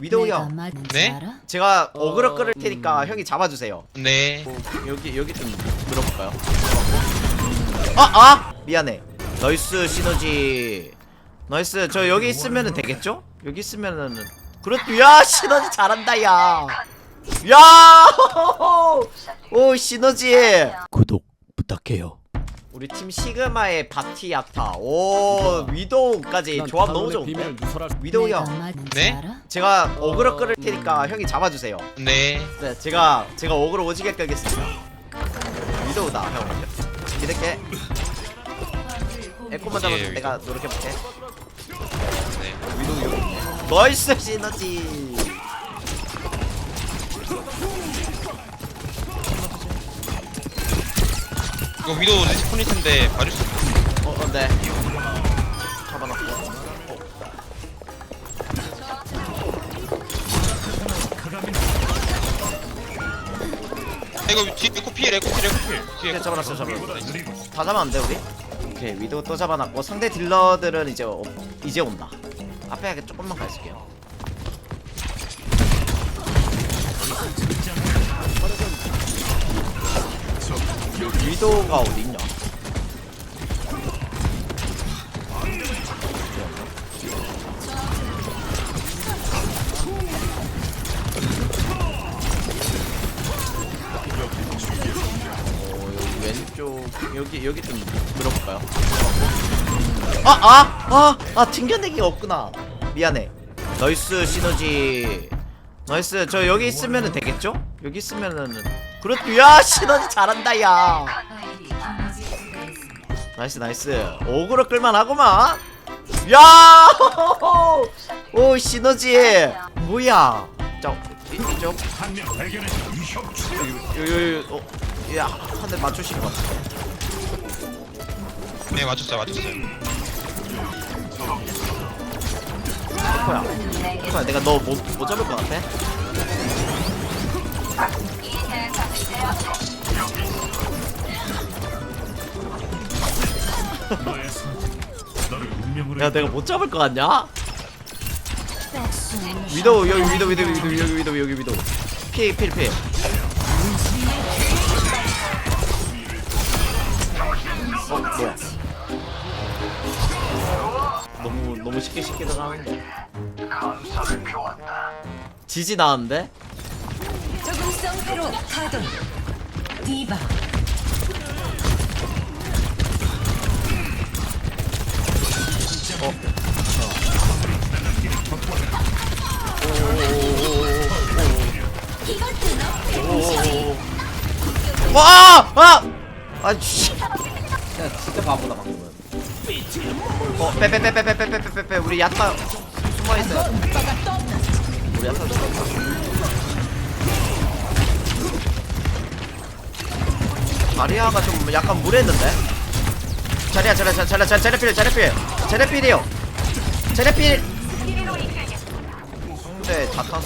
위도우 형 네? 제가 어그로 끌을 테니까 형이 잡아주세요 네. 여기 여기 좀 물어볼까요? 아! 아! 미안해 나이스 시너지 나이스 저 여기 있으면 되겠죠? 여기 있으면은 그렇죠 야 시너지 잘한다 야 야! 오 시너지 구독 부탁해요 우리 팀 시그마의 바티 야타 오 위도우까지 조합 너무 좋은데 위도우 형 네? 제가 어그로 끌을 테니까 형이 잡아주세요 네. 네, 제가 제가 어그로 오지게 끌겠습니다. 위도우다 형. 이렇게 에코만 잡아서 예, 내가 노력해볼게. 네. 위도우 있네. 나이스 시너지. 이거 위도 리스폰이신데 봐줄 수 있어요? 어, 어, 네. 잡아놨고. 어. 아, 이거 뒤에 에코 필, 에코 필, 에코 필. 뒤에 네, 에코 잡아놨어, 잡아놨어. 다 잡으면 안 돼, 우리? 오케이, 위도우 또 잡아놨고 상대 딜러들은 이제 어, 이제 온다. 앞에 조금만 가 있을게요. 위도우가 어디 있냐? 어, 여기 여기 좀 물어볼까요? 아 아! 아! 아 튕겨내기가 없구나 미안해 나이스 시너지 나이스 저 여기 있으면 되겠죠? 여기 있으면은 그렇죠 야 시너지 잘한다 야. 나이스 나이스. 오그로 끌만하구만. 야! 오 시너지. 뭐야? 자 이- 이쪽. 요요요 어, 야한 대 맞추신 것 같은데 네, 맞췄어요, 맞췄어요. 코야? 코야 내가 너 못 못 잡을 것 같아? 야 내가 못 잡을 것 같냐? 위도우 여기 위도우 위도우 위도우 여기 위도우 여기 위도우. 피해 피해 피해 어 뭐야? 너무 너무 쉽게 쉽게 들어가는데 지지 나왔는데? 적응성 회로 가동 디바 와! 아! 아, 씨. 야, 진짜 바보다 방금은. 어, 빼빼빼빼빼빼빼빼빼 우리 야타 숨어 있어요. 우리 야타 숨어 있어. 마리아가 좀 약간 무례했는데. 자리야, 자리야, 자리야, 자리야, 자리야, 필, 자리야, 필, 자리야, 필이요. 자리야, 필. 상대 자탄.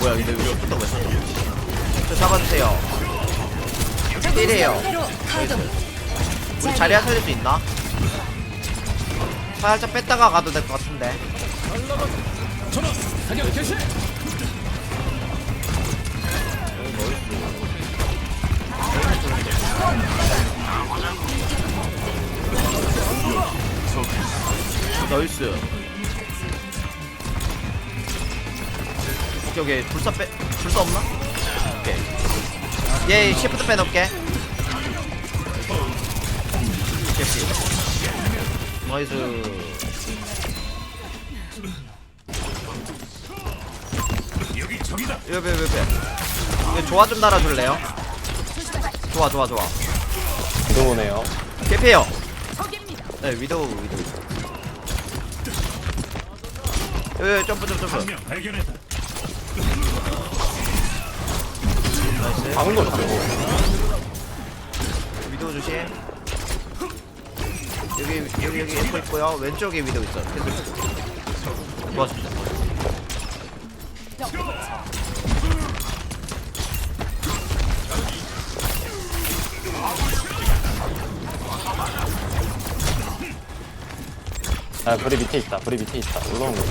뭐야 근데 왜 붙어 왜 썼어 저 잡아주세요 필이에요 회로 가동 우리 자리야 살릴 수 있나? 살짝 뺐다가 가도 될 것 같은데 나이스. 오케이 오케이. 불사 빼 불사 없나? 오케이. 얘 시프트 빼놓을게. 개피 나이스. 이거 빼, 빼, 빼. 이거 좋아 좀 달아줄래요? 좋아 좋아 좋아 들어오네요. 개피요. 네 위도우 위도우 예 점프 점프 점프. 나이스 방금 잡고. 위도우 조심. 여기 여기 여기 에코 있고요. 왼쪽에 위도우 있어. 계속. 도와줍니다 아 불이 밑에 있다. 불이 밑에 있다. 올라온 거.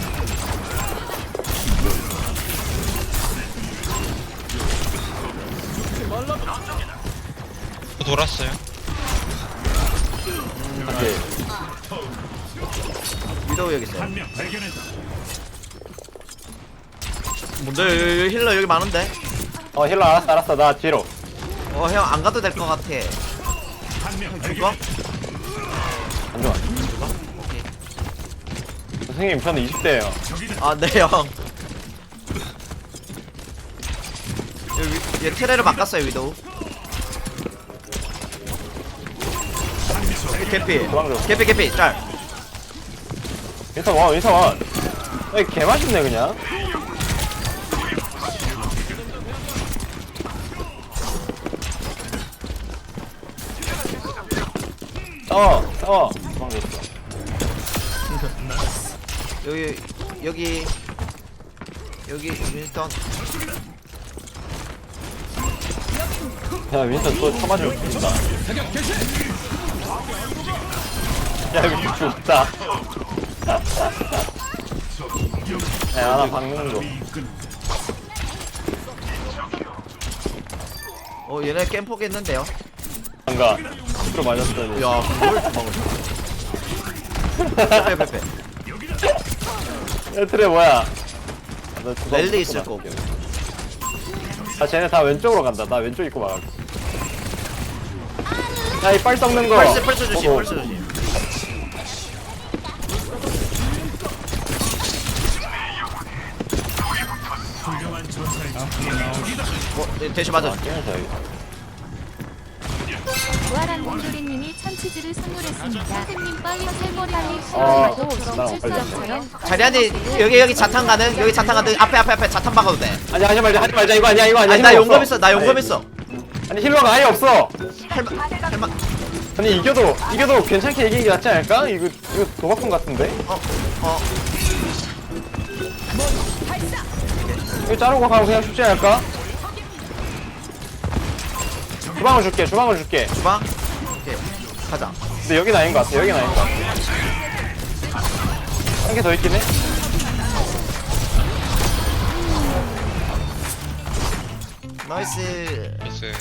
저 돌았어요. 사실 위도우 여기 있어요. 뭔데? 여기, 여기 힐러 여기 많은데? 어 힐러 알았어 알았어. 나 뒤로. 어 형 안 가도 될 것 같아. 형 죽어? 잠시만 선생님 저는 20대예요. 아 네 형. 여기 얘 트레를 바꿨어요 위도우. 개피. 도망쳐. 개피 개피. 짤. 인사 원 인사 원. 여기 개맛있네 그냥. 싸워 싸워 도망쳤어 여기 여기 여기 윈스턴. 야 윈스턴 또 쳐맞으면 죽는다. 야 여기 죽었다. 야 하나 박는 거. 어 얘네 게임 포기했는데요? 뭔가 스로 맞았더니 야 그걸 도망을 빼빼 빼빼 야 트레 뭐야 아, 랠리 있을 거고. 아 쟤네 다 왼쪽으로 간다 나 왼쪽 입고 막을게 야이 빨 썩는 거 펄스 펄스 조심. 펄스 조심 어, 네, 대시 맞아. 아. 부활한 공조리님이 참치즈를 선물했습니다. 선생님 빨리 살머리 빨리 아, 시원하고 나랑 출석처럼 자리안이 여기 여기 자탄 가는 여기 자탄 가는 앞에 앞에 앞에 자탄 박아도 돼. 아니 하지 말자 하지 말자 이거 아니야 이거 아니야 아니 나 힐러 용검 없어. 있어 나 용검 아니, 있어. 아니 힐러가 아예 없어 할만 할만 아니 이겨도 이겨도 괜찮게 이기는 게 낫지 않을까? 이거 이거 도박꾼 같은데? 어 어. 이거 자르고 가면 그냥 쉽지 않을까? 주방을 줄게 주방을 줄게. 주방. 오케이. 가자. 근데 여긴 아닌 것 같아 여긴 아닌 것 같아. 한 개 더 있긴 해. 나이스. 나이스.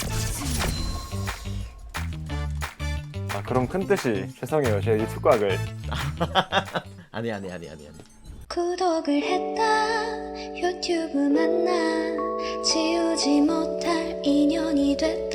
아 그럼 큰 뜻이 죄송해요 제 유튜브각을. 아니 아니 아니 아니 아니. 구독을 했다. 유튜브 만나. 지우지 못할 인연이 됐다